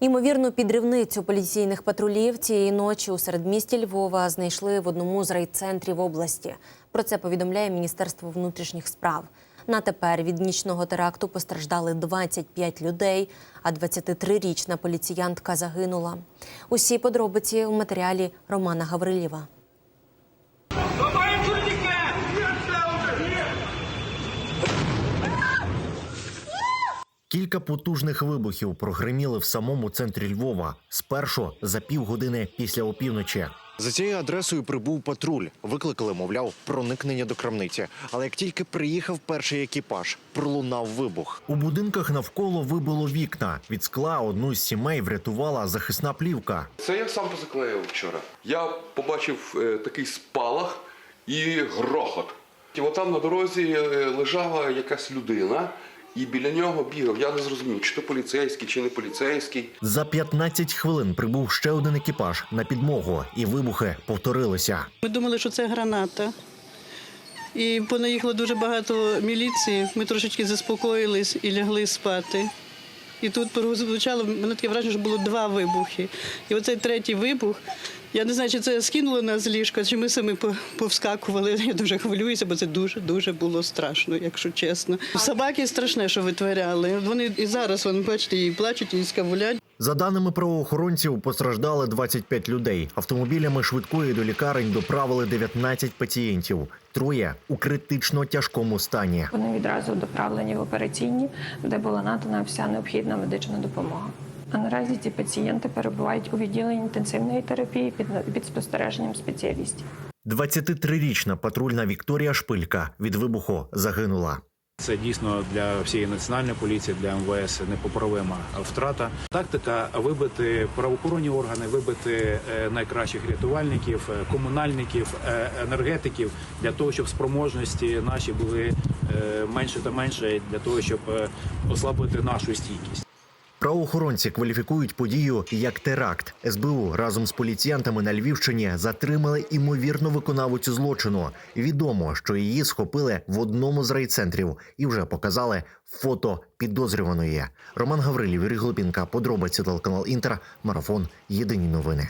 Імовірну підривницю поліційних патрулів цієї ночі у середмісті Львова знайшли в одному з райцентрів області. Про це повідомляє Міністерство внутрішніх справ. На тепер від нічного теракту постраждали 25 людей, а 23-річна поліціянтка загинула. Усі подробиці в матеріалі Романа Гаврилєва. Кілька потужних вибухів прогреміли в самому центрі Львова. Спершу за півгодини після опівночі. За цією адресою прибув патруль. Викликали, мовляв, проникнення до крамниці. Але як тільки приїхав перший екіпаж, пролунав вибух. У будинках навколо вибило вікна. Від скла одну з сімей врятувала захисна плівка. Це я сам позаклеїв вчора. Я побачив е, такий спалах і грохот. І от там на дорозі е, лежала якась людина, і біля нього бігав. Я не зрозумів, чи то поліцейський, чи не поліцейський. За 15 хвилин прибув ще один екіпаж на підмогу, і вибухи повторилися. Ми думали, що це граната. І понаїхало дуже багато міліції. Ми трошечки заспокоїлись і лягли спати. І тут прозвучало, в мене таке враження, що було два вибухи. І оцей третій вибух. Я не знаю, чи це скинуло нас з ліжка, чи ми самі по- повскакували. Я дуже хвилююся, бо це дуже-дуже було страшно, якщо чесно. Собаки страшне, що витворяли. Вони і зараз, вони, бачите, і плачуть, і скавулять. За даними правоохоронців, постраждали 25 людей. Автомобілями швидкої до лікарень доправили 19 пацієнтів. Троє у критично тяжкому стані. Вони відразу доправлені в операційні, де була надана вся необхідна медична допомога. А наразі ці пацієнти перебувають у відділенні інтенсивної терапії під, під спостереженням спеціалістів. 23-річна патрульна Вікторія Шпилька від вибуху загинула. Це дійсно для всієї національної поліції, для МВС непоправима втрата. Тактика вибити правоохоронні органи, вибити е, найкращих рятувальників, е, комунальників, е, енергетиків для того, щоб спроможності наші були менше та менше для того, щоб ослабити нашу стійкість. Правоохоронці кваліфікують подію як теракт. СБУ разом з поліціянтами на Львівщині затримали імовірну виконавицю злочину. Відомо, що її схопили в одному з райцентрів і вже показали фото підозрюваної. Роман Гаврилів, Юрій Глупінка, подробиці телеканал Інтер, марафон. Єдині новини.